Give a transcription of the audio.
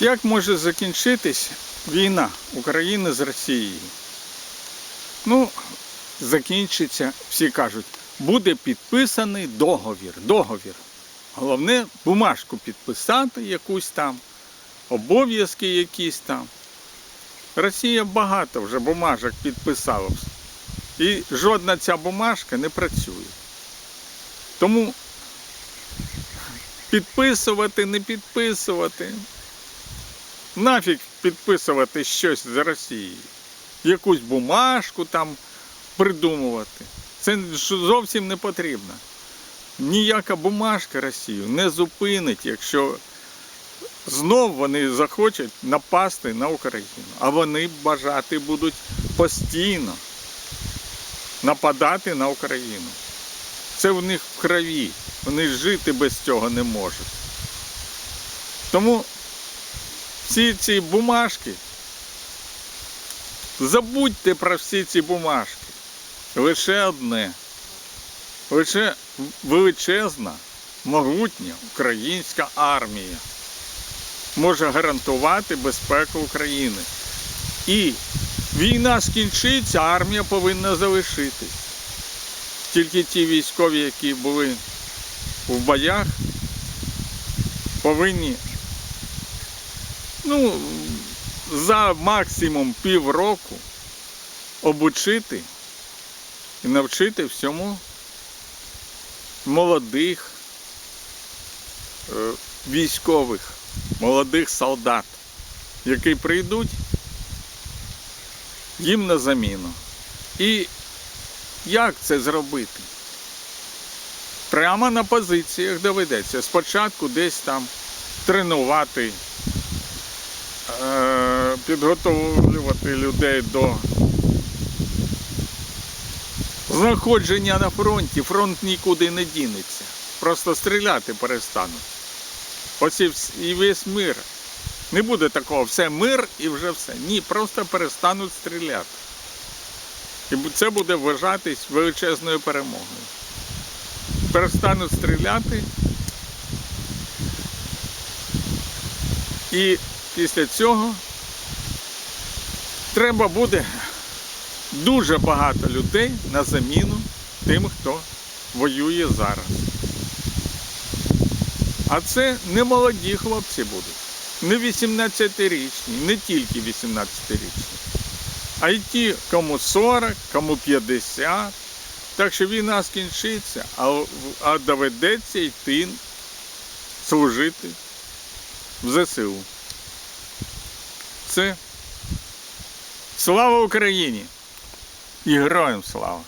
Як може закінчитись війна України з Росією? Ну, закінчиться, всі кажуть, буде підписаний договір. Договір. Головне бумажку підписати якусь там, обов'язки якісь там. Росія багато вже бумажок підписала. І жодна ця бумажка не працює. Тому підписувати, не підписувати. Нафіг підписувати щось з Росії. Якусь бумажку там придумувати. Це зовсім не потрібно. Ніяка бумажка Росію не зупинить, якщо знов вони захочуть напасти на Україну. А вони бажати будуть постійно нападати на Україну. Це в них в крові. Вони жити без цього не можуть. Тому всі ці бумажки, забудьте про всі ці бумажки. Лише одне. Лише величезна, могутня українська армія може гарантувати безпеку України. І війна скінчиться, армія повинна залишитись. Тільки ті військові, які були в боях, повинні ну, за максимум півроку обучити і навчити всьому молодих е, військових, молодих солдат, які прийдуть їм на заміну. І як це зробити? Прямо на позиціях доведеться. Спочатку десь там тренувати, підготовлювати людей до знаходження на фронті. Фронт нікуди не дінеться. Просто стріляти перестануть. Ось і весь мир. Не буде такого, все мир і вже все. Ні, просто перестануть стріляти. І це буде вважатись величезною перемогою. Перестануть стріляти. І після цього треба буде дуже багато людей на заміну тим, хто воює зараз. А це не молоді хлопці будуть, не 18-річні, не тільки 18-річні, а й ті, кому 40, кому 50. Так що війна скінчиться, а, а доведеться йти служити в ЗСУ. Це слава Україні і героям слава!